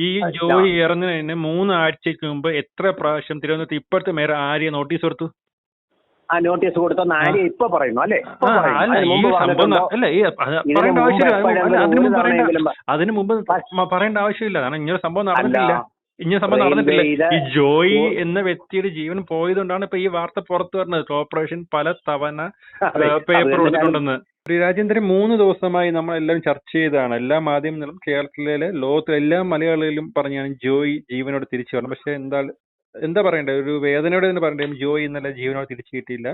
ഈ ജോലി ഇറങ്ങുന്നതിന് മൂന്ന് ആഴ്ചക്ക് മുമ്പ് എത്ര പ്രാവശ്യം തിരുവനന്തപുരത്ത് ഇപ്പോഴത്തെ മേയർ ആര്യ നോട്ടീസ് കൊടുത്തു? ആ നോട്ടീസ് കൊടുത്തെന്ന് ആര്യ ഇപ്പൊ പറയുന്നു അല്ലേ? അതിനു മുമ്പ് പറയേണ്ട ആവശ്യമില്ല. കാരണം ഇങ്ങനെ സംഭവം നടന്നിട്ടില്ല. ഇങ്ങനെ സംഭവം നടന്നിട്ടില്ല. ഈ ജോയി എന്ന വ്യക്തിയുടെ ജീവൻ പോയതുകൊണ്ടാണ് ഇപ്പൊ ഈ വാർത്ത പുറത്തു വരുന്നത്. കോർപ്പറേഷൻ പല തവണ പേപ്പർ കൊടുത്തിട്ടുണ്ടെന്ന്. ശ്രീ രാജേന്ദ്രൻ മൂന്ന് ദിവസമായി നമ്മളെല്ലാം ചർച്ച ചെയ്തതാണ്. എല്ലാ മാധ്യമങ്ങളും കേരളത്തിലെ ലോകത്തിലെ എല്ലാ മലയാളികളിലും പറഞ്ഞാണ് ജോയി ജീവനോട് തിരിച്ചു വരണം. പക്ഷെ എന്താ എന്താ പറയണ്ടേ ഒരു വേദനയോടെ തന്നെ പറയണ്ടേ ജോയി ഇന്നലെ ജീവനോട് തിരിച്ചു കിട്ടിയില്ല.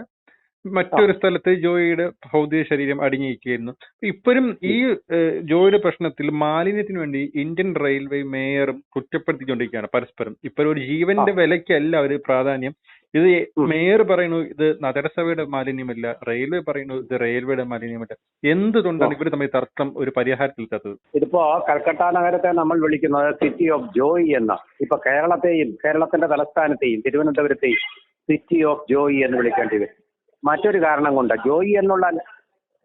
മറ്റൊരു സ്ഥലത്ത് ജോയിയുടെ ഭൗതിക ശരീരം അടിഞ്ഞിരിക്കുകയായിരുന്നു. ഇപ്പോഴും ഈ ജോയിയുടെ പ്രശ്നത്തിൽ മാലിന്യത്തിന് വേണ്ടി ഇന്ത്യൻ റെയിൽവേ മേയറും കുറ്റപ്പെടുത്തിക്കൊണ്ടിരിക്കുകയാണ് പരസ്പരം. ഇപ്പൊ ഒരു ജീവന്റെ വിലയ്ക്കല്ല ഒരു പ്രാധാന്യം. ഇത് മേയർ പറയുന്നു ഇത് നഗരസഭയുടെ മാലിന്യമല്ല റെയിൽവേ പറയുന്നു ഇത് റെയിൽവേയുടെ മാലിന്യമല്ല. എന്തുകൊണ്ടാണ് ഇവർ തമ്മിൽ തർക്കം ഒരു പരിഹാരത്തിലെത്താത്തത്? ഇതിപ്പോ കൽക്കട്ട നഗരത്തെ നമ്മൾ വിളിക്കുന്നത് സിറ്റി ഓഫ് ജോയ് എന്ന ഇപ്പൊ കേരളത്തെയും കേരളത്തിന്റെ തലസ്ഥാനത്തെയും തിരുവനന്തപുരത്തെയും സിറ്റി ഓഫ് ജോയ് എന്ന് വിളിക്കേണ്ടി വരും. മറ്റൊരു കാരണം കൊണ്ട് ജോയി എന്നുള്ള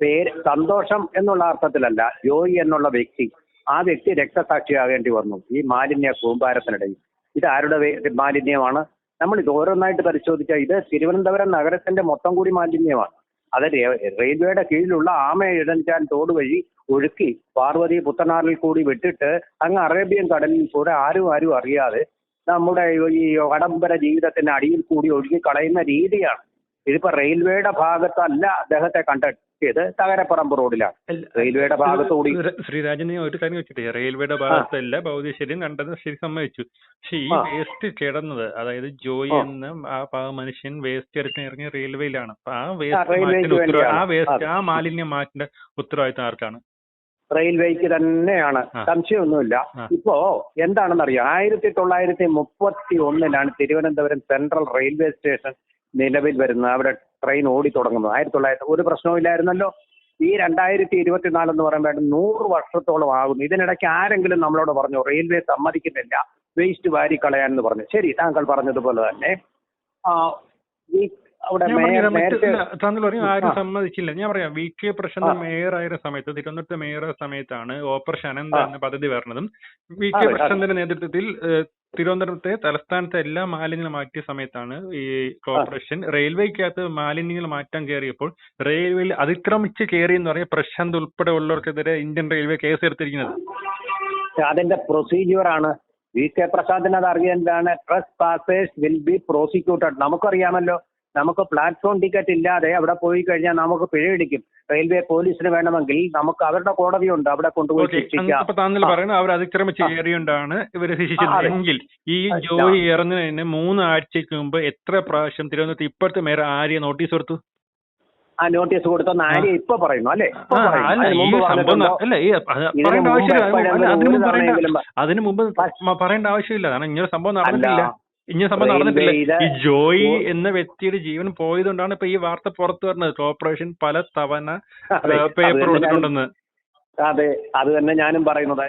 പേര് സന്തോഷം എന്നുള്ള അർത്ഥത്തിലല്ല ജോയി എന്നുള്ള വ്യക്തി ആ വ്യക്തി രക്തസാക്ഷിയാകേണ്ടി വന്നു. ഈ മാലിന്യ കൂമ്പാരത്തിനിടയിൽ. ഇത് ആരുടെ മാലിന്യമാണ്? നമ്മൾ ഇത് ഓരോന്നായിട്ട് പരിശോധിച്ചാൽ ഇത് തിരുവനന്തപുരം നഗരത്തിന്റെ മൊത്തം കൂടി മാലിന്യമാണ്. അത് റെയിൽവേയുടെ കീഴിലുള്ള ആമ ഇടഞ്ചാൻ തോട് വഴി ഒഴുക്കി പാർവതി പുത്തനാറിൽ കൂടി വിട്ടിട്ട് അങ്ങ് അറേബ്യൻ കടലിൽ കൂടെ ആരും ആരും അറിയാതെ നമ്മുടെ ഈ ആഡംബര ജീവിതത്തിന്റെ അടിയിൽ കൂടി ഒഴുകി കളയുന്ന രീതിയാണ്. ഇതിപ്പോ റെയിൽവേയുടെ ഭാഗത്തല്ല അദ്ദേഹത്തെ കണ്ടെത്തിയത് തകരപ്പറമ്പ് റോഡിലാണ്. റെയിൽവേയുടെ ഭാഗത്തുകൂടി ശ്രീരാജൻ ഒരു കാര്യം വെച്ചിട്ടേ റെയിൽവേയുടെ ഭാഗത്തല്ല ഭൗതികശരി കണ്ടെന്ന് കണ്ടത് ശരി സമ്മതിച്ചു. പക്ഷെ ഈ വേസ്റ്റ് കിടന്നത് അതായത് ജോയി എന്ന ആ പാവ മനുഷ്യൻ വേസ്റ്റ് എടുക്കാൻ ഇറങ്ങിയ റെയിൽവേയിലാണ്. അപ്പൊ ആ വേസ്റ്റ് ആ വേസ്റ്റ് ആ. മാലിന്യം മാറ്റേണ്ട ഉത്തരവാദിത്തം ആർക്കാണ്? റെയിൽവേക്ക് തന്നെയാണ്. സംശയമൊന്നുമില്ല. ഇപ്പോ ഇപ്പോ എന്താണെന്നറിയോ? ആയിരത്തി തൊള്ളായിരത്തി മുപ്പത്തി ഒന്നിലാണ് തിരുവനന്തപുരം സെൻട്രൽ റെയിൽവേ സ്റ്റേഷൻ നിലവിൽ വരുന്നത് അവിടെ ട്രെയിൻ ഓടി തുടങ്ങുന്നത് ആയിരത്തി തൊള്ളായിരത്തി ഒരു പ്രശ്നവുമില്ലായിരുന്നല്ലോ ഈ രണ്ടായിരത്തി ഇരുപത്തിനാല് എന്ന് പറയുമ്പോൾ നൂറ് വർഷത്തോളം ആകുന്നു. ഇതിനിടയ്ക്ക് ആരെങ്കിലും നമ്മളോട് പറഞ്ഞു റെയിൽവേ സമ്മതിക്കുന്നില്ല വേസ്റ്റ് വാരി കളയാൻ എന്ന് പറഞ്ഞു. ശരി താങ്കൾ പറഞ്ഞതുപോലെ തന്നെ ഈ അവിടെ താങ്കൾ പറയും ആരും സമ്മതിച്ചില്ല. ഞാൻ പറയാം വി കെ പ്രശാന്ത് മേയർ ആയ സമയത്ത് തിരുവനന്തപുരത്തെ മേയർ ആയ സമയത്താണ് ഓപ്പറേഷൻ അനന്ത. എന്ന പദ്ധതി വരുന്നതും വി കെ. പ്രശാന്തിന്റെ നേതൃത്വത്തിൽ തിരുവനന്തപുരത്തെ തലസ്ഥാനത്തെ എല്ലാ മാലിന്യങ്ങൾ മാറ്റിയ സമയത്താണ് ഈ കോർപ്പറേഷൻ റെയിൽവേക്കകത്ത് മാലിന്യങ്ങൾ മാറ്റാൻ കയറിയപ്പോൾ റെയിൽവേയിൽ അതിക്രമിച്ച് കയറി എന്ന് പറഞ്ഞ പ്രശാന്ത് ഉൾപ്പെടെ ഉള്ളവർക്കെതിരെ ഇന്ത്യൻ റെയിൽവേ കേസ് എടുത്തിരിക്കുന്നത്. അതിന്റെ പ്രൊസീജിയർ ആണ്. വി കെ പ്രസാദിനെ അത് അറിയേണ്ടതാണ് trespassers will be prosecuted നമുക്കറിയാമല്ലോ നമുക്ക് പ്ലാറ്റ്ഫോം ടിക്കറ്റ് ഇല്ലാതെ അവിടെ പോയി കഴിഞ്ഞാൽ നമുക്ക് പിഴയടിക്കും. റെയിൽവേ പോലീസിന് വേണമെങ്കിൽ നമുക്ക് അവരുടെ കോടതിയുണ്ട് അവിടെ കൊണ്ടുപോയി ശിക്ഷിക്കാം. താങ്കൾ. പറയുന്നത് അവർ അതിക്രമിച്ച് ആ. കയറിയോണ്ടാണ് ഇവരെ ആ, ശിക്ഷിച്ചത് എങ്കിൽ ഈ ജോലി ഇറങ്ങുന്നതിന് മൂന്ന് ആഴ്ചക്ക് മുമ്പ് എത്ര പ്രാവശ്യം തിരുവനന്തപുരത്ത് ഇപ്പോഴത്തെ മേയർ ആര്യ നോട്ടീസ് കൊടുത്തു? ആ നോട്ടീസ് കൊടുത്തെന്ന് ആര്യ ഇപ്പൊ പറയുന്നു അല്ലെ? അതിന് മുമ്പ് പറയേണ്ട ആവശ്യമില്ല. കാരണം ഇങ്ങനെ സംഭവം നടന്നില്ല നടന്നിട്ടില്ല ഇങ്ങനെ സംഭവം നടന്നിട്ടില്ല. ഈ ജോയി എന്ന വ്യക്തിയുടെ ജീവൻ പോയതുകൊണ്ടാണ് ഇപ്പൊ ഈ വാർത്ത പുറത്തു വരുന്നത്. കോർപ്പറേഷൻ പല തവണ പേപ്പർ കൊടുത്തിട്ടുണ്ടെന്ന്. അതെ അത് തന്നെ ഞാനും പറയുന്നത്.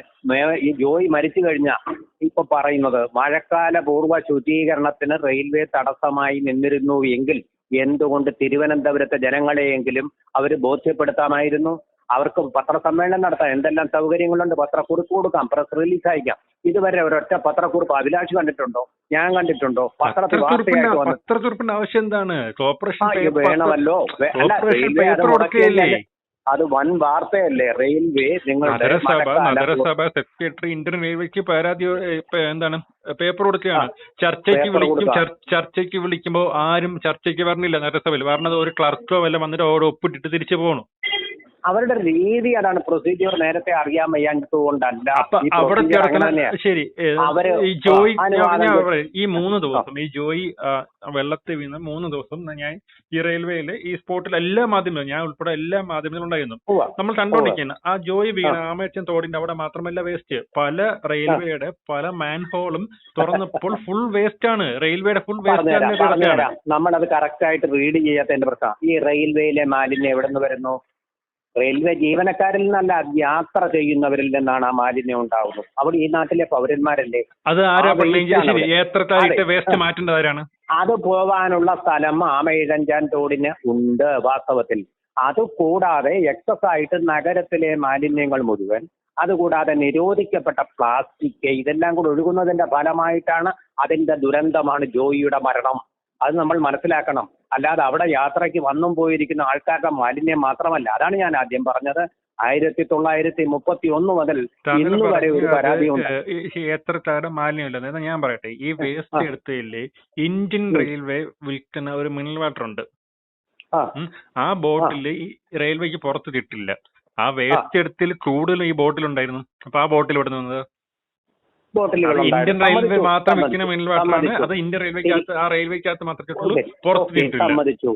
ഈ ജോയി മരിച്ചു കഴിഞ്ഞ ഇപ്പൊ പറയുന്നത് മഴക്കാല പൂർവ ശുചീകരണത്തിന് റെയിൽവേ തടസ്സമായി നിന്നിരുന്നു എങ്കിൽ എന്തുകൊണ്ട് തിരുവനന്തപുരത്തെ ജനങ്ങളെയെങ്കിലും അവർ ബോധ്യപ്പെടുത്താമായിരുന്നു? അവർക്ക് പത്രസമ്മേളനം നടത്താം എന്തെല്ലാം സൗകര്യങ്ങളുണ്ട് പത്രക്കുറിപ്പ് കൊടുക്കാം പ്രസ് റിലീസ് അയക്കാം. ഇതുവരെ ഒരൊറ്റ പത്രക്കുറിപ്പ് അഭിലാഷ് കണ്ടിട്ടുണ്ടോ? ഞാൻ കണ്ടിട്ടുണ്ടോ? പത്രത്തിൽ വാർത്തയായിട്ട് ആവശ്യം എന്താണ്? കോർപ്പറേഷൻ പേപ്പർ- വേണമല്ലോ. അത് വൻ വാർത്തയല്ലേ? റെയിൽവേ നിങ്ങളുടെ നഗരസഭ നഗരസഭ സെക്രട്ടറി ഇന്ത്യൻ റെയിൽവേക്ക് പരാതി ഏ, എന്താണ് പേപ്പർ കൊടുക്കുകയാണ്. ചർച്ചയ്ക്ക് വിളിക്കും ചർച്ചയ്ക്ക് വിളിക്കുമ്പോൾ ആരും ചർച്ചയ്ക്ക് വരണില്ല നഗരസഭയിൽ. വരണത് ഒരു ക്ലർക്കോ വല്ല വന്നിട്ട് അവിടെ ഒപ്പിട്ടിട്ട് തിരിച്ചു പോകണം അവരുടെ രീതി അതാണ് പ്രൊസീജിയർ നേരത്തെ അറിയാൻ വയ്യാത്തതുകൊണ്ടല്ല. ശരി ഈ ജോയി ഈ മൂന്ന് ദിവസം ഈ ജോയി വെള്ളത്തിൽ വീണ് മൂന്ന് ദിവസം ഞാൻ ഈ റെയിൽവേയിൽ ഈ സ്പോട്ടിൽ എല്ലാ മാധ്യമങ്ങളും ഞാൻ ഉൾപ്പെടെ എല്ലാ മാധ്യമങ്ങളും ഉണ്ടായിരുന്നു. നമ്മൾ കണ്ടോണ്ടിരിക്കുന്നത് ആ ജോയി വീണ ആമേച്ചൻ തോടിന്റെ അവിടെ മാത്രമല്ല വേസ്റ്റ് പല റെയിൽവേയുടെ പല മാൻഹോളും തുറന്നപ്പോൾ ഫുൾ വേസ്റ്റ് ആണ്. റെയിൽവേയുടെ ഫുൾ വേസ്റ്റ് ആണ് നമ്മൾ അത് നമ്മളത് കറക്റ്റ് ആയിട്ട് റീഡ് ചെയ്യാത്തതിന്റെ പ്രശ്നം. ഈ റെയിൽവേയിലെ മാലിന്യം എവിടെ നിന്ന് വരുന്നു? റെയിൽവേ ജീവനക്കാരിൽ നിന്നല്ല യാത്ര ചെയ്യുന്നവരിൽ നിന്നാണ് ആ മാലിന്യം ഉണ്ടാവുന്നത്. അവിടെ ഈ നാട്ടിലെ പൗരന്മാരല്ലേ? അത്. വേസ്റ്റ് അത് പോവാനുള്ള സ്ഥലം ആമയിഴഞ്ചാൻ തോടിന് ഉണ്ട് വാസ്തവത്തിൽ. അതുകൂടാതെ എക്സസ് ആയിട്ട് നഗരത്തിലെ മാലിന്യങ്ങൾ മുഴുവൻ അതുകൂടാതെ നിരോധിക്കപ്പെട്ട പ്ലാസ്റ്റിക് ഇതെല്ലാം കൂടെ ഒഴുകുന്നതിന്റെ ഫലമായിട്ടാണ് അതിന്റെ ദുരന്തമാണ് ജോയിയുടെ മരണം. അത് നമ്മൾ മനസ്സിലാക്കണം. അല്ലാതെ അവിടെ യാത്രയ്ക്ക് വന്നും പോയിരിക്കുന്ന ആൾക്കാരുടെ മാലിന്യം മാത്രമല്ല. അതാണ് ഞാൻ ആദ്യം പറഞ്ഞത്. ആയിരത്തി തൊള്ളായിരത്തി മുപ്പത്തി ഒന്ന് മുതൽ ഇന്ന് വരെ ഒരു പരാതി പരാതിയുണ്ട്. തരം മാലിന്യമില്ല. ഞാൻ പറയട്ടെ ഈ വേസ്റ്റ് എടുത്തില്ലേ ഇന്ത്യൻ റെയിൽവേ വിൽക്കുന്ന ഒരു മിനൽ വാട്ടർ ഉണ്ട് ആ ബോട്ടിൽ ഈ റെയിൽവേക്ക് പുറത്ത് കിട്ടില്ല. ആ വേസ്റ്റ് എടുത്തിൽ കൂടുതലും ഈ ബോട്ടിൽ ഉണ്ടായിരുന്നു അപ്പൊ ആ ബോട്ടിൽ ഇവിടെ നിന്നത് ഇന്ത്യൻ റെയിൽവേ മാത്രം വിൽക്കുന്ന മിനറൽ. അത് ഇന്ത്യൻ റെയിൽവേക്കകത്ത് ആ റെയിൽവേക്കകത്ത് മാത്രമേ കിട്ടുള്ളൂ ഓക്കേ, പുറത്ത് സമ്മതിച്ചു.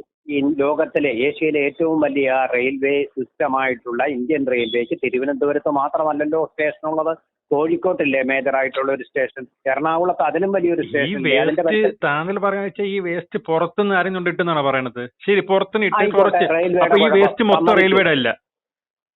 ലോകത്തിലെ ഏഷ്യയിലെ ഏറ്റവും വലിയ റെയിൽവേ സിസ്റ്റമായിട്ടുള്ള ഇന്ത്യൻ റെയിൽവേക്ക് തിരുവനന്തപുരത്ത് മാത്രമല്ലല്ലോ സ്റ്റേഷൻ ഉള്ളത് കോഴിക്കോട്ടില്ലേ മേജർ ആയിട്ടുള്ള ഒരു സ്റ്റേഷൻ. എറണാകുളത്ത് അതിലും വലിയൊരു സ്റ്റേഷൻ താങ്കൾ പറയാന്ന് വെച്ചാൽ ഈ വേസ്റ്റ് പുറത്തുനിന്ന് ആരും കൊണ്ടിട്ടെന്നാണ് പറയണത്? ശരി പുറത്തുനിന്ന് ഇട്ട് കുറച്ച്. ഈ വേസ്റ്റ് മൊത്തം. റെയിൽവേയുടെ അല്ല.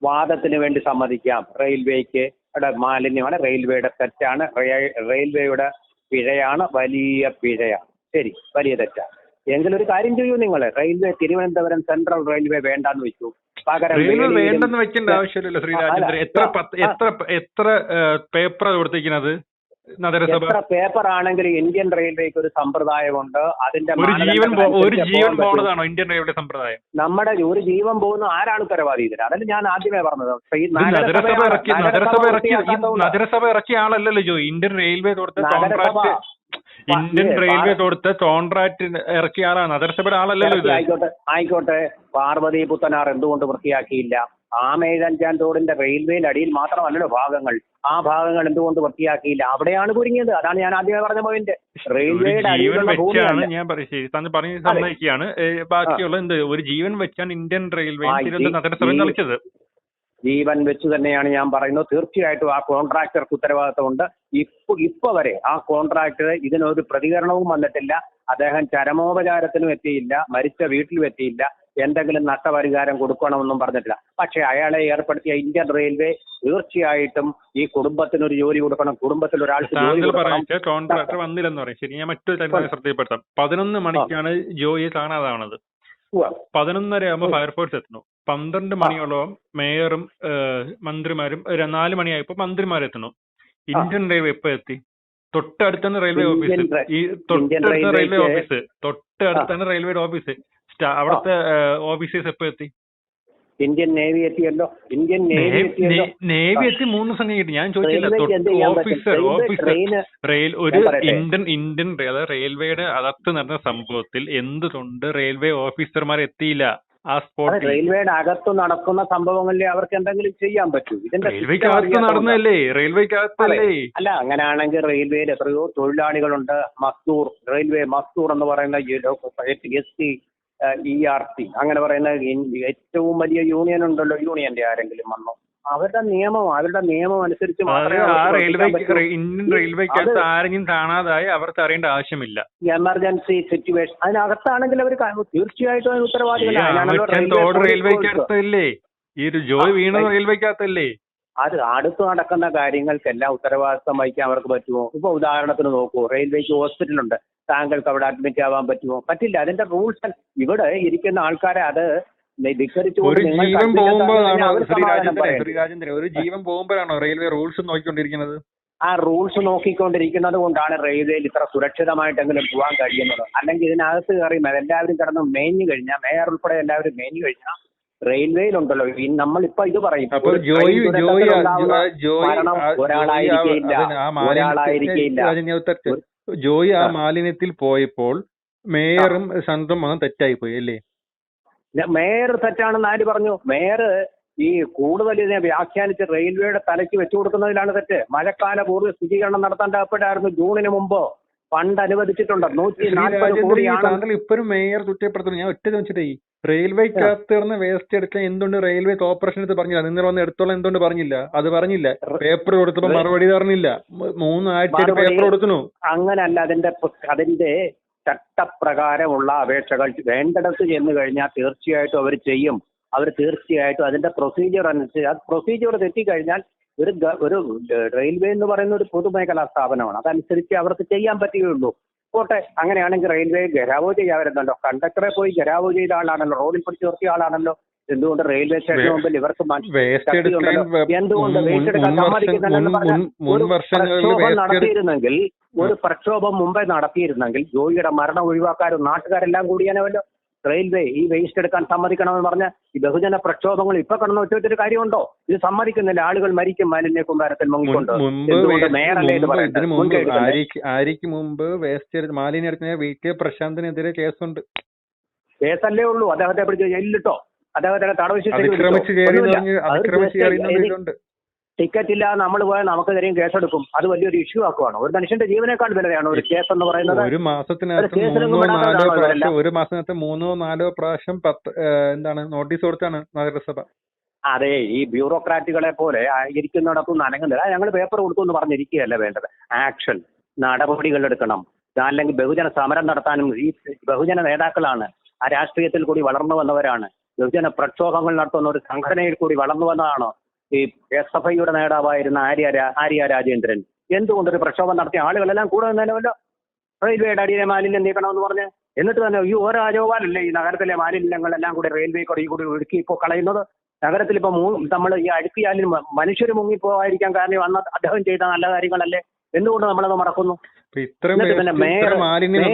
വാദത്തിന് വേണ്ടി സമ്മതിക്കാം. റെയിൽവേക്ക് മാലിന്യമാണ്. റെയിൽവേയുടെ തെറ്റാണ്. റെയ- റെയിൽവേയുടെ പിഴയാണ്. വലിയ പിഴയാണ്. ശരി വലിയ തെറ്റാണ് എങ്കിലൊരു കാര്യം ചെയ്യൂ നിങ്ങൾ റെയിൽവേ തിരുവനന്തപുരം സെൻട്രൽ റെയിൽവേ വേണ്ടെന്ന് വെച്ചു പകരം റെയിൽവേ വേണ്ടെന്ന് വെക്കേണ്ട ആവശ്യമില്ലല്ലോ ശ്രീ രാജേന്ദ്രൻ എത്ര എത്ര എത്ര പേപ്പർ കൊടുത്തിരിക്കുന്നത് എത്ര പേപ്പർ ആണെങ്കിലും ഇന്ത്യൻ റെയിൽവേക്ക് ഒരു സമ്പ്രദായമുണ്ട്. അതിന്റെ ഒരു ജീവൻ ഇന്ത്യൻ റെയിൽവേ സമ്പ്രദായം? നമ്മുടെ ഒരു ജീവൻ പോകുന്ന ആരാണ് ഉത്തരവാദി ഇതിന് അതല്ല ഞാൻ ആദ്യമേ പറഞ്ഞത്. നഗരസഭ ഇറക്കിയ ആളല്ലല്ലോ ഇന്ത്യൻ റെയിൽവേ കൊടുത്ത കോൺട്രാക്ട് ഇന്ത്യൻ റെയിൽവേ കൊടുത്ത് കോൺട്രാക്ട് ഇറക്കിയ ആളാണ്. നഗരസഭയുടെ ആളല്ലല്ലോ ഇത്. ആയിക്കോട്ടെ ആയിക്കോട്ടെ. പാർവതി പുത്തനാർ എന്തുകൊണ്ട് വൃത്തിയാക്കിയില്ല? ആമേഴഞ്ചാൻ തോടിന്റെ റെയിൽവേയിൽ അടിയിൽ മാത്രമല്ലല്ലോ ഭാഗങ്ങൾ. ആ ഭാഗങ്ങൾ എന്തുകൊണ്ട് വൃത്തിയാക്കിയില്ല? അവിടെയാണ് കുരുങ്ങിയത്. അതാണ് ഞാൻ ആദ്യമേ പറഞ്ഞ പോയിന്റ് റെയിൽവേയുടെ ജീവൻ വെച്ചാണ് ഞാൻ പറഞ്ഞ് സമ്മതിക്കുകയാണ് ബാക്കിയുള്ള എന്ത്? ഒരു ജീവൻ വെച്ചാണ് ഇന്ത്യൻ റെയിൽവേ തിരുവനന്തപുരം നഗരസഭ കളിച്ചത്. ജീവൻ വെച്ച് തന്നെയാണ് ഞാൻ പറയുന്നത്. തീർച്ചയായിട്ടും ആ കോൺട്രാക്ടർക്ക് ഉത്തരവാദിത്തമുണ്ട്. ഇപ്പൊ ഇപ്പൊ വരെ ആ കോൺട്രാക്ടർ ഇതിനൊരു പ്രതികരണവും വന്നിട്ടില്ല. അദ്ദേഹം ചരമോപചാരത്തിനും എത്തിയില്ല. മരിച്ച വീട്ടിലും എത്തിയില്ല. എന്തെങ്കിലും നഷ്ടപരിഹാരം കൊടുക്കണമെന്നും പറഞ്ഞിട്ടില്ല. പക്ഷെ അയാളെ ഏർപ്പെടുത്തിയ ഇന്ത്യൻ റെയിൽവേ തീർച്ചയായിട്ടും ഈ കുടുംബത്തിന് ഒരു ജോലി കൊടുക്കണം. കുടുംബത്തിൽ ഒരാൾക്ക് കോൺട്രാക്ടർ വന്നില്ലെന്ന് പറയും. ശരി ഞാൻ മറ്റൊരു ശ്രദ്ധയിൽപ്പെടുത്താം. പതിനൊന്ന് മണിക്കാണ് ജോയി കാണാതാവണത്. പതിനൊന്നര ആകുമ്പോ ഫയർഫോഴ്സ് എത്തുന്നു. പന്ത്രണ്ട് മണിയോളം മേയറും മന്ത്രിമാരും നാല് മണിയായപ്പോ മന്ത്രിമാരെത്തണം ഇന്ത്യൻ റെയിൽവേ എപ്പോ എത്തി? തൊട്ടടുത്താണ് റെയിൽവേ ഓഫീസ്. ഈ തൊട്ടടുത്ത റെയിൽവേ ഓഫീസ്. തൊട്ടടുത്താണ് റെയിൽവേ ഓഫീസ്. അവിടുത്തെ ഓഫീസേഴ്സ് എപ്പോ എത്തി? ഇന്ത്യൻ നേവി എത്തിയല്ലോ. ഇന്ത്യൻ നേവി എത്തിയല്ലോ. നേവി എത്തി മൂന്ന് സമയം കിട്ടി ഞാൻ ചോദിച്ചില്ല ഓഫീസർ ഓഫീസർ റെയിൽ ഒരു ഇന്ത്യൻ ഇന്ത്യൻ അതായത് റെയിൽവേയുടെ അകത്ത് നടന്ന സംഭവത്തിൽ എന്തുകൊണ്ട് റെയിൽവേ ഓഫീസർമാർ എത്തിയില്ല? ആ സ്പോട്ടിൽ റെയിൽവേയുടെ അകത്ത് നടക്കുന്ന സംഭവങ്ങളിൽ അവർക്ക് എന്തെങ്കിലും ചെയ്യാൻ പറ്റൂ. ഇതിന്റെ റെയിൽവേക്ക് അകത്ത് നടന്നല്ലേ റെയിൽവേക്ക് അകത്തല്ലേ അല്ല അങ്ങനെയാണെങ്കിൽ റെയിൽവേയിൽ എത്രയോ തൊഴിലാളികളുണ്ട്. മസ്ദൂർ റെയിൽവേ മസ്ദൂർ എന്ന് പറയുന്ന S T E R T അങ്ങനെ പറയുന്ന ഏറ്റവും വലിയ യൂണിയൻ ഉണ്ടല്ലോ യൂണിയന്റെ ആരെങ്കിലും വന്നോ? അവരുടെ നിയമം അവരുടെ നിയമം അനുസരിച്ച് ആ റെയിൽവേ. ഇന്ത്യൻ റെയിൽവേക്കകത്ത് ആരെങ്കിലും കാണാതായി അവർക്ക് അറിയേണ്ട ആവശ്യമില്ല. Emergency situation. അതിനകത്താണെങ്കിൽ അവർ തീർച്ചയായിട്ടും അതിന് ഫോഴ്സ്. ഈ ഒരു ജോലി വീണത് റെയിൽവേക്കകത്തല്ലേ? അത് അടുത്ത് നടക്കുന്ന കാര്യങ്ങൾക്കെല്ലാം ഉത്തരവാദിത്തം വഹിക്കാൻ അവർക്ക് പറ്റുമോ? ഇപ്പൊ ഉദാഹരണത്തിന് നോക്കൂ റെയിൽവേക്ക് ഹോസ്പിറ്റലുണ്ട്. താങ്കൾക്ക് അവിടെ അഡ്മിറ്റ് ആവാൻ പറ്റുമോ? പറ്റില്ല. അതിന്റെ റൂൾസ് ഇവിടെ ഇരിക്കുന്ന ആൾക്കാരെ അത് ഒരു ജീവൻ പോകുമ്പോഴാണോ ഒരു ജീവൻ പോകുമ്പോഴാണോ റെയിൽവേ റൂൾസ് നോക്കിക്കൊണ്ടിരിക്കുന്നത്? ആ റൂൾസ് നോക്കിക്കൊണ്ടിരിക്കുന്നത് കൊണ്ടാണ് റെയിൽവേയിൽ ഇത്ര സുരക്ഷിതമായിട്ടെങ്കിലും പോകാൻ കഴിയുന്നത്. അല്ലെങ്കിൽ ഇതിനകത്ത് കയറി എല്ലാവരും കിടന്ന് മേഞ്ഞു കഴിഞ്ഞാൽ മേയർ ഉൾപ്പെടെ എല്ലാവരും മേഞ്ഞു കഴിഞ്ഞാൽ റെയിൽവേയിലുണ്ടല്ലോ. നമ്മളിപ്പോ ഇത് പറയും ഒരാളായിരിക്കില്ല. ജോയി ആ. മാലിന്യത്തിൽ പോയപ്പോൾ മേയറും സന്തും തെറ്റായി പോയി അല്ലേ? മേയർ തെറ്റാണെന്ന് ആര് പറഞ്ഞു? മേയർ ഈ കൂടുതൽ ഇതിനെ വ്യാഖ്യാനിച്ച് റെയിൽവേയുടെ തലയ്ക്ക് വെച്ചു കൊടുക്കുന്നതിലാണ് തെറ്റ്. മഴക്കാല പൂർവ സ്ഥിരീകരണം നടത്തേണ്ടപ്പോഴായിരുന്നു ജൂണിന് മുമ്പ്. ഫണ്ട് അനുവദിച്ചിട്ടുണ്ട്. നൂറ്റി നാൽപ്പത് കോടിയാണ് ഇപ്പോഴും മേയർ കുറ്റപ്പെടുത്തുന്നു. ഞാൻ ഒറ്റ ചോദിച്ചിട്ടേ റെയിൽവേക്കകത്ത് കിടന്ന് വേസ്റ്റ് എടുക്കാൻ എന്തുകൊണ്ട് റെയിൽവേ ഓപ്പറേഷൻ എടുത്ത് പറഞ്ഞില്ല. നിങ്ങൾ വന്ന് എടുത്തോളം എന്തുകൊണ്ട് പറഞ്ഞില്ല. അത് പറഞ്ഞില്ല. പേപ്പർ കൊടുത്തപ്പോ മറുപടി പറഞ്ഞില്ല മ- മൂന്ന് ആഴ്ചയായിട്ട് മറുപടി- പേപ്പർ കൊടുക്കുന്നു. അങ്ങനല്ല. അതിന്റെ അതിന്റെ ചട്ടപ്രകാരമുള്ള അപേക്ഷകൾ വേണ്ടിടത്ത് ചെന്ന് കഴിഞ്ഞാൽ തീർച്ചയായിട്ടും അവർ ചെയ്യും. അവർ തീർച്ചയായിട്ടും അതിന്റെ പ്രൊസീജിയർ അനുസരിച്ച് ആ പ്രൊസീജിയർ തെറ്റിക്കഴിഞ്ഞാൽ ഒരു ഒരു റെയിൽവേ എന്ന് പറയുന്ന ഒരു പൊതുമേഖലാ സ്ഥാപനമാണ്. അതനുസരിച്ച് അവർക്ക് ചെയ്യാൻ പറ്റുകയുള്ളൂ. പോട്ടെ അങ്ങനെയാണെങ്കിൽ റെയിൽവേ ഗരാവോ ചെയ്യാൻ വരുന്നുണ്ടോ കണ്ടക്ടറെ പോയി ഗരാവോ ചെയ്ത ആളാണല്ലോ റോഡിൽ പിടിച്ച് നിർത്തിയ ആളാണല്ലോ. എന്തുകൊണ്ട് റെയിൽവേ സ്റ്റേഷന് മുമ്പിൽ ഇവർക്ക്. എന്തുകൊണ്ട് വേസ്റ്റ് എടുക്കാൻ സമ്മതിക്കുന്നില്ലെന്ന് നടത്തിയിരുന്നെങ്കിൽ ഒരു പ്രക്ഷോഭം മുമ്പേ നടത്തിയിരുന്നെങ്കിൽ ജോയിയുടെ മരണം ഒഴിവാക്കാനും നാട്ടുകാരെല്ലാം കൂടിയാനവല്ലോ റെയിൽവേ ഈ വേസ്റ്റ് എടുക്കാൻ സമ്മതിക്കണമെന്ന് പറഞ്ഞ ഈ ബഹുജന പ്രക്ഷോഭങ്ങൾ ഇപ്പൊ കടന്നു വെച്ചിട്ടൊരു കാര്യമുണ്ടോ? ഇത് സമ്മതിക്കുന്നില്ല. ആളുകൾ മരിക്കും മാലിന്യ കുമ്പാരത്തിൽ മാലിന്യ മുങ്ങിക്കൊണ്ട്. മുമ്പ് എന്തുകൊണ്ട് വേസ്റ്റ് മേയറല്ലേ ഇത് മുമ്പ് പറയേണ്ടത്? ഇതിന് മുമ്പ് മുൻകൈ എടുക്കണ്ടേ? ആര്യക്ക് ആര്യക്ക് മുമ്പ് വേസ്റ്റ് എടുത്ത് മാലിന്യം എടുക്കുന്ന വി കെ പ്രശാന്തിനെതിരെ കേസുണ്ട്. കേസല്ലേ ഉള്ളൂ. അദ്ദേഹത്തെ പിടിച്ച് ജയിലിലിട്ടോ അദ്ദേഹത്തെ തടവ് ശിക്ഷയ്ക്ക് വിധിച്ചോ? അതിക്രമിച്ച് കയറി എന്ന് ഒന്നുമില്ല. പറഞ്ഞ് അതൊരു അതിക്രമിച്ച് കേസ് കയറി എന്ന് ഇനി ഇതുണ്ട് ടിക്കറ്റ് ഇല്ലാതെ നമ്മൾ പോയാൽ നമുക്കെതിരെയും കേസെടുക്കും. അത് വലിയൊരു ഇഷ്യൂ ആക്കുവാണ്. ഒരു മനുഷ്യന്റെ ജീവനേക്കാൾ വിലയാണ് ഒരു കേസ് എന്ന് പറയുന്നത്. ഒരു മാസത്തിനകത്ത് ഒരു മാസത്തിനകത്ത് മൂന്നോ നാലോ പ്രാവശ്യം പത്ത് എന്താണ് നോട്ടീസ് കൊടുത്താണ് നഗരസഭ. അതെ ഈ ബ്യൂറോക്രാറ്റുകളെ പോലെ ഇരിക്കുന്നിടത്തുനിന്ന് അനങ്ങുന്നില്ല. ഞങ്ങൾ പേപ്പർ കൊടുത്തു എന്ന് പറഞ്ഞിരിക്കുകയല്ല വേണ്ടത്. ആക്ഷൻ നടപടികൾ എടുക്കണം. അല്ലെങ്കിൽ ബഹുജന സമരം നടത്താനും ഈ ബഹുജന നേതാക്കളാണ് ആ രാഷ്ട്രീയത്തിൽ കൂടി വളർന്നു വന്നവരാണ്. ബഹുജന പ്രക്ഷോഭങ്ങൾ നടത്തുന്ന ഒരു സംഘടനയിൽ കൂടി വളർന്നു വന്നതാണ്? ഈ എസ് എഫ് ഐയുടെ നേതാവായിരുന്ന ആര്യ ആര്യ രാജേന്ദ്രൻ. എന്തുകൊണ്ട് ഒരു പ്രക്ഷോഭം നടത്തിയ ആളുകളെല്ലാം കൂടെ നിന്നല്ലോ റെയിൽവേയുടെ അടിയിലെ മാലിന്യം നീക്കണമെന്ന് പറഞ്ഞ്. എന്നിട്ട് തന്നെ ഈ ഓരോ രാജഗോപാലല്ലേ ഈ നഗരത്തിലെ മാലിന്യങ്ങളെല്ലാം കൂടി റെയിൽവേ കൂടി കൂടി ഒഴുക്കി ഇപ്പോൾ കളയുന്നത്? നഗരത്തിൽ ഇപ്പൊ നമ്മൾ ഈ അഴുക്കിയാലും മനുഷ്യർ മുങ്ങിപ്പോവാതിരിക്കാൻ കാരണം അന്ന് അദ്ദേഹം ചെയ്ത നല്ല കാര്യങ്ങളല്ലേ? എന്തുകൊണ്ട് നമ്മളത് മറക്കുന്നു? ഇത്ര മാലിന്യം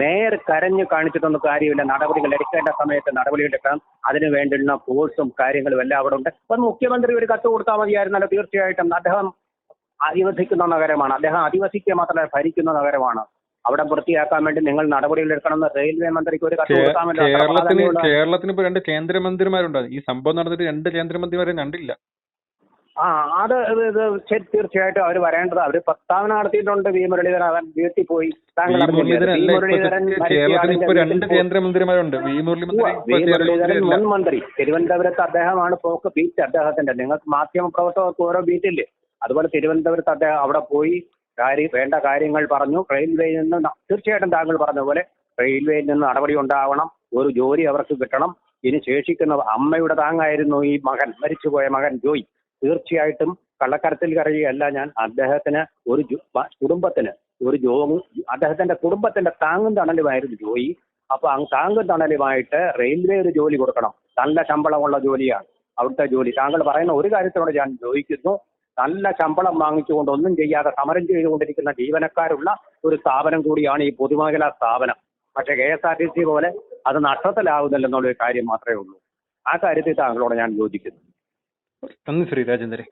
മേയർ കരഞ്ഞു കാണിച്ചിട്ടൊന്നും കാര്യമില്ല. നടപടികൾ എടുക്കേണ്ട സമയത്ത് നടപടി എടുക്കണം അതിന് വേണ്ടുന്ന കോഴ്സും കാര്യങ്ങളും എല്ലാം അവിടെ ഉണ്ട്. അപ്പൊ മുഖ്യമന്ത്രി ഒരു കത്ത് കൊടുത്താൽ മതിയായിരുന്നല്ലോ തീർച്ചയായിട്ടും. അദ്ദേഹം അധിവസിക്കുന്ന നഗരമാണ്. അദ്ദേഹം അധിവസിക്കുക മാത്രമല്ല ഭരിക്കുന്ന നഗരമാണ്. അവിടെ വൃത്തിയാക്കാൻ വേണ്ടി നിങ്ങൾ നടപടികൾ എടുക്കണമെന്ന് റെയിൽവേ മന്ത്രിക്ക് ഒരു കത്ത് കൊടുക്കാമല്ലോ കേരളത്തിന് കേരളത്തിന് ഇപ്പൊ രണ്ട് കേന്ദ്രമന്ത്രിമാരുണ്ട് ഈ സംഭവം നടന്നിട്ട് രണ്ട് കേന്ദ്രമന്ത്രിമാരെ കണ്ടില്ല. ആ അത് ഇത് ശരി തീർച്ചയായിട്ടും അവർ വരേണ്ടത്. അവർ പ്രസ്താവന നടത്തിയിട്ടുണ്ട്. വി മുരളീധരൻ അവൻ വീട്ടിൽ പോയി. താങ്കൾ രണ്ട് കേന്ദ്രമന്ത്രിമാരുണ്ട്. വി മുരളീധരൻ മുൻ മന്ത്രി തിരുവനന്തപുരത്ത് അദ്ദേഹമാണ് പോക്ക് ബീറ്റ് അദ്ദേഹത്തിന്റെ. നിങ്ങൾക്ക് മാധ്യമ പ്രവർത്തകർക്ക് ഓരോ ബീറ്റില്ലേ അതുപോലെ തിരുവനന്തപുരത്ത് അദ്ദേഹം അവിടെ പോയി കാര്യം വേണ്ട കാര്യങ്ങൾ പറഞ്ഞു. റെയിൽവേയിൽ നിന്ന് തീർച്ചയായിട്ടും താങ്കൾ പറഞ്ഞ പോലെ റെയിൽവേയിൽ നിന്ന് നടപടി ഉണ്ടാവണം. ഒരു ജോലി അവർക്ക് കിട്ടണം. ഇനി ശേഷിക്കുന്ന അമ്മയുടെ താങ്ങായിരുന്നു ഈ മകൻ. മരിച്ചുപോയ മകൻ ജോയി. തീർച്ചയായിട്ടും കള്ളക്കരത്തിൽ കരയുകയല്ല ഞാൻ. അദ്ദേഹത്തിന് ഒരു കുടുംബത്തിന് ഒരു ജോ അദ്ദേഹത്തിന്റെ കുടുംബത്തിന്റെ താങ്ങും തണലുമായിരുന്നു ജോയി അപ്പൊ ആ താങ്കും തണലുമായിട്ട് റെയിൽവേ ഒരു ജോലി കൊടുക്കണം. നല്ല ശമ്പളമുള്ള ജോലിയാണ് അവിടുത്തെ ജോലി. താങ്കൾ പറയുന്ന ഒരു കാര്യത്തിനോട് ഞാൻ ചോദിക്കുന്നു നല്ല ശമ്പളം വാങ്ങിച്ചുകൊണ്ട് ഒന്നും ചെയ്യാതെ സമരം ചെയ്തുകൊണ്ടിരിക്കുന്ന ജീവനക്കാരുള്ള ഒരു സ്ഥാപനം കൂടിയാണ് ഈ പൊതുമേഖലാ സ്ഥാപനം. പക്ഷെ K S R T C പോലെ അത് നഷ്ടത്തിലാവുന്നില്ലെന്നുള്ളൊരു കാര്യം മാത്രമേ ഉള്ളൂ. ആ കാര്യത്തിൽ താങ്കളോട് ഞാൻ യോജിക്കുന്നു. നന്ദി ശ്രീ രാജേന്ദ്രൻ